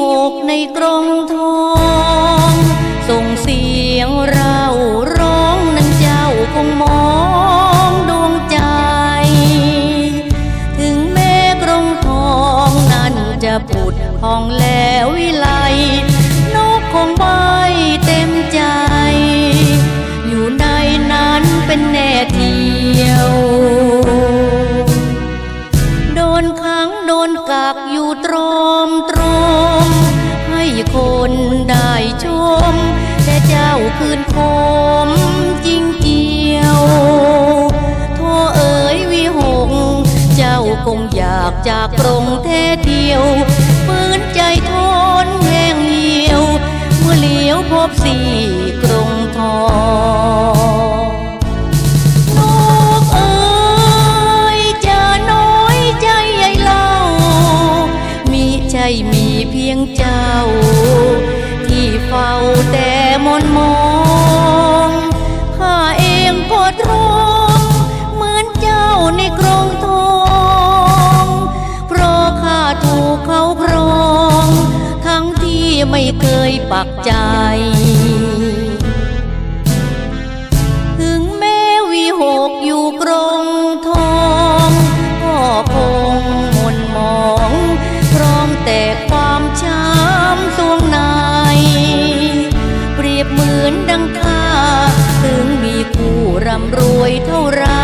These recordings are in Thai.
หกในกรงทอง ส่งเสียงเราร้องนั้นเจ้าคงมองดวงใจ ถึงแม่กรงทองนั้นจะผุดพองแล้ววิไลนกคงบา คนได้ชม แต่เจ้าคืนคมจริงเจียวโทเอ๋ยวิหง เจ้าคงอยากจากกรงแท้เดียวฝืนใจทนแห้งเหี่ยว เมื่อเหลียวพบสี่กรงทองนกเอ๋ยจน้อยใจใหญ่เล่ามีใจมีเพียงเจ้า นมองข้าเองก็ตรองเหมือนเจ้าในกรงทองเพราะข้าถูกเขาครอง ทั้งที่ไม่เคยปักใจ วยเท่าไร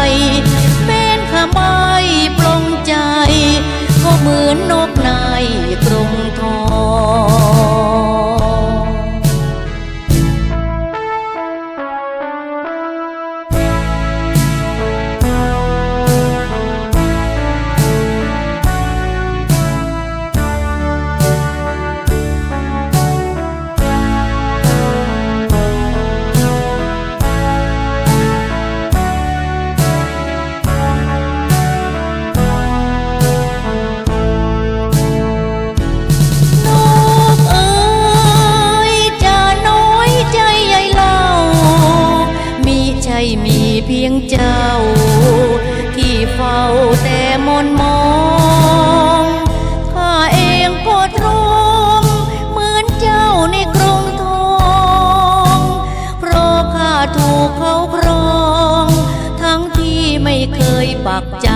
ปักใจ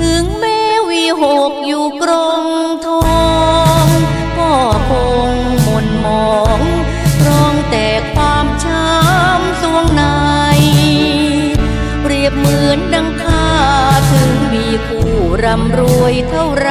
ถึงแม้วีหกอยู่กรงทอง ก็คงหม่นมองร้องแต่ความช้ำสวงใน เปรียบเหมือนดังข้าถึงมีคู่ร่ำรวยเท่าไร